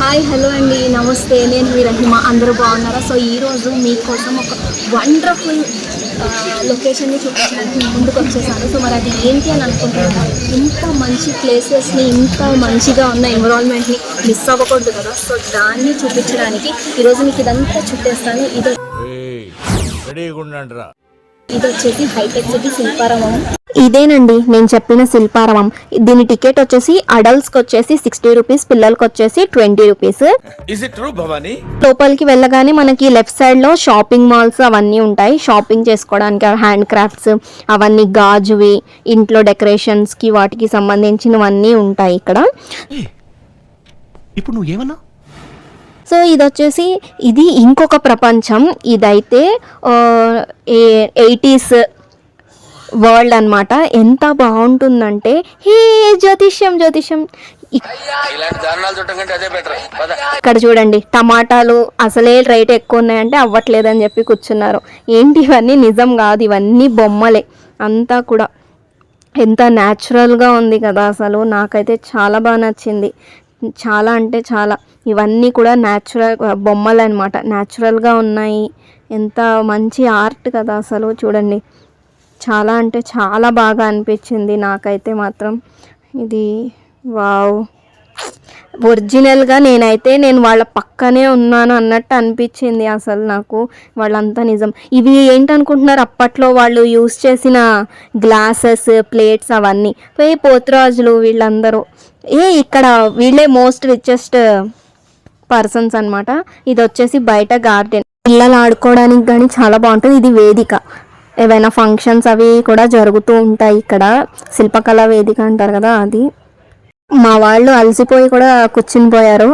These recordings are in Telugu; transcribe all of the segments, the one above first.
హాయ్ హలో అండి. నమస్తే. నేను మీ రహిమ. అందరూ బాగున్నారా? సో ఈరోజు మీకోసం ఒక వండర్ఫుల్ లొకేషన్ని చూపించడానికి ముందుకు వచ్చేసాను. సో మరి అది ఏంటి అని అనుకుంటున్నాను ఇంత మంచి ప్లేసెస్ని ఇంత మంచిగా ఉన్న ఎన్విరాన్మెంట్ని మిస్ అవ్వకూడదు కదా? సో దాన్ని చూపించడానికి ఈరోజు మీకు ఇదంతా చుట్టేస్తాను. ఇది రెడీగా ఇది వచ్చేసి హైటెక్ సిటీ శిల్పారామం. ఇదేనండి నేను చెప్పిన శిల్పారామం. దీని టికెట్ వచ్చేసి అడల్ట్స్కి వచ్చేసి సిక్స్టీ రూపీస్ పిల్లలకి వచ్చేసి twenty rupees. Is it true Bhavani లోపలికి వెళ్ళగానే మనకి లెఫ్ట్ సైడ్లో షాపింగ్ మాల్స్ అవన్నీ ఉంటాయి. షాపింగ్ చేసుకోవడానికి హ్యాండ్ క్రాఫ్ట్స్ అవన్నీ గాజువి ఇంట్లో డెకరేషన్స్కి వాటికి సంబంధించినవన్నీ ఉంటాయి ఇక్కడ. ఇప్పుడు నువ్వేమన్నా సో ఇది వచ్చేసి ఇది ఇంకొక ప్రపంచం. ఇదైతే ఎయిటీస్ వరల్డ్ అన్నమాట. ఎంత బాగుంటుందంటే హే జ్యోతిష్యం జ్యోతిష్యం. ఇక్కడ చూడండి టమాటాలు అసలే రేట్ ఎక్కువ ఉన్నాయంటే అవ్వట్లేదని చెప్పి కూర్చున్నారు. ఏంటి ఇవన్నీ? నిజం కాదు. ఇవన్నీ బొమ్మలే. అంతా కూడా ఎంత న్యాచురల్గా ఉంది కదా అసలు. నాకైతే చాలా బాగా నచ్చింది. చాలా అంటే చాలా. ఇవన్నీ కూడా న్యాచురల్ బొమ్మలు అనమాట న్యాచురల్గా ఉన్నాయి. ఎంత మంచి ఆర్ట్ కదా అసలు చూడండి. చాలా అంటే చాలా బాగా అనిపించింది నాకైతే మాత్రం. ఇది వావ్. ఒరిజినల్గా నేనైతే నేను వాళ్ళ పక్కనే ఉన్నాను అన్నట్టు అనిపించింది అసలు నాకు. వాళ్ళంతా నిజం. ఇవి ఏంటనుకుంటున్నారు? అప్పట్లో వాళ్ళు యూస్ చేసిన గ్లాసెస్ ప్లేట్స్ అవన్నీ. పోయి పోతురాజులు వీళ్ళందరూ. ఏ ఇక్కడ వీళ్ళే మోస్ట్ రిచెస్ట్ పర్సన్స్ అన్నమాట. ఇది వచ్చేసి బయట గార్డెన్ పిల్లలు ఆడుకోవడానికి కానీ చాలా బాగుంటుంది. ఇది వేదిక. ఏవైనా ఫంక్షన్స్ అవి కూడా జరుగుతూ ఉంటాయి ఇక్కడ. శిల్పకళా వేదిక అంటారు కదా అది. మా వాళ్ళు అలసిపోయి కూడా కూర్చుని పోయారు.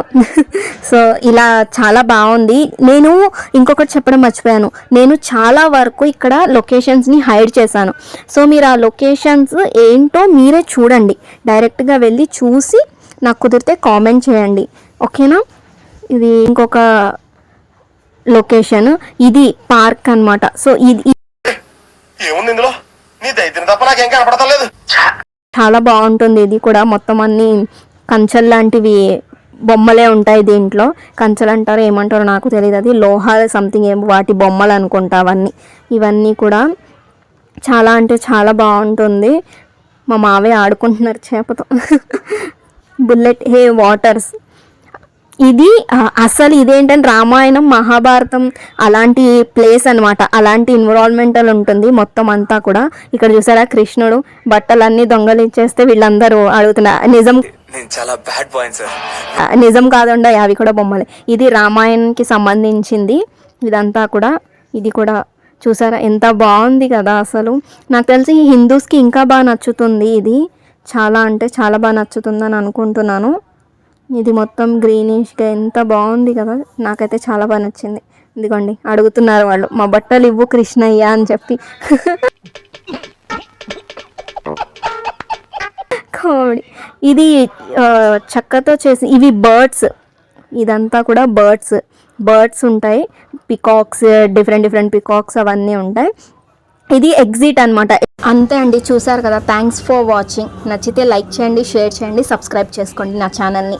సో ఇలా చాలా బాగుంది. నేను ఇంకొకటి చెప్పడం మర్చిపోయాను. నేను చాలా వరకు ఇక్కడ లొకేషన్స్ని హైడ్ చేశాను. సో మీరు ఆ లొకేషన్స్ ఏంటో మీరే చూడండి. డైరెక్ట్గా వెళ్ళి చూసి నాకు కుదిరితే కామెంట్ చేయండి. ఓకేనా? ఇది ఇంకొక లొకేషన్. ఇది పార్క్ అన్నమాట. సో ఇది ఏముంది ఇందులో? నీ దైత్యం తప్ప నాకేం కనపడతలేదు. చాలా బాగుంటుంది. ఇది కూడా మొత్తం అన్ని కంచెలు లాంటివి బొమ్మలే ఉంటాయి దీంట్లో. కంచెలు అంటారో ఏమంటారో నాకు తెలియదు అది లోహ సంథింగ్ ఏమో వాటి బొమ్మలు అనుకుంటా అవన్నీ. ఇవన్నీ కూడా చాలా అంటే చాలా బాగుంటుంది. మా మావే ఆడుకుంటున్నారు చేపతో. బుల్లెట్ హే వాటర్స్ ఇది అసలు ఇదేంటంటే రామాయణం మహాభారతం అలాంటి ప్లేస్ అన్నమాట. అలాంటి ఎన్విరాన్మెంటల్ ఉంటుంది మొత్తం అంతా కూడా. ఇక్కడ చూసారా కృష్ణుడు బట్టలన్నీ దొంగలించేస్తే వీళ్ళందరూ అడుగుతున్నారు నిజం చాలా బ్యాడ్ నిజం కాదండి అవి కూడా బొమ్మలే. ఇది రామాయణంకి సంబంధించింది. ఇదంతా కూడా ఇది కూడా చూసారా ఎంత బాగుంది కదా అసలు. నాకు తెలిసి హిందూస్కి ఇంకా బాగా నచ్చుతుంది ఇది. చాలా అంటే చాలా బాగా నచ్చుతుందని అనుకుంటున్నాను. ఇది మొత్తం గ్రీనిష్గా ఎంత బాగుంది కదా. నాకైతే చాలా బాగా నచ్చింది. ఇదిగోండి అడుగుతున్నారు వాళ్ళు. మా బట్టలు ఇవ్వు కృష్ణయ్య అని చెప్పి. కామెడీ. ఇది చక్కతో చెక్కతో చేసి ఇవి బర్డ్స్. ఇదంతా కూడా బర్డ్స్. బర్డ్స్ ఉంటాయి. పికాక్స్ డిఫరెంట్ డిఫరెంట్ పికాక్స్ అవన్నీ ఉంటాయి. ఇది ఎగ్జిట్ అనమాట అంతే అండి చూసారు కదా. Thanks for watching. నచ్చితే లైక్ చేయండి షేర్ చేయండి సబ్స్క్రైబ్ చేసుకోండి నా ఛానల్ని.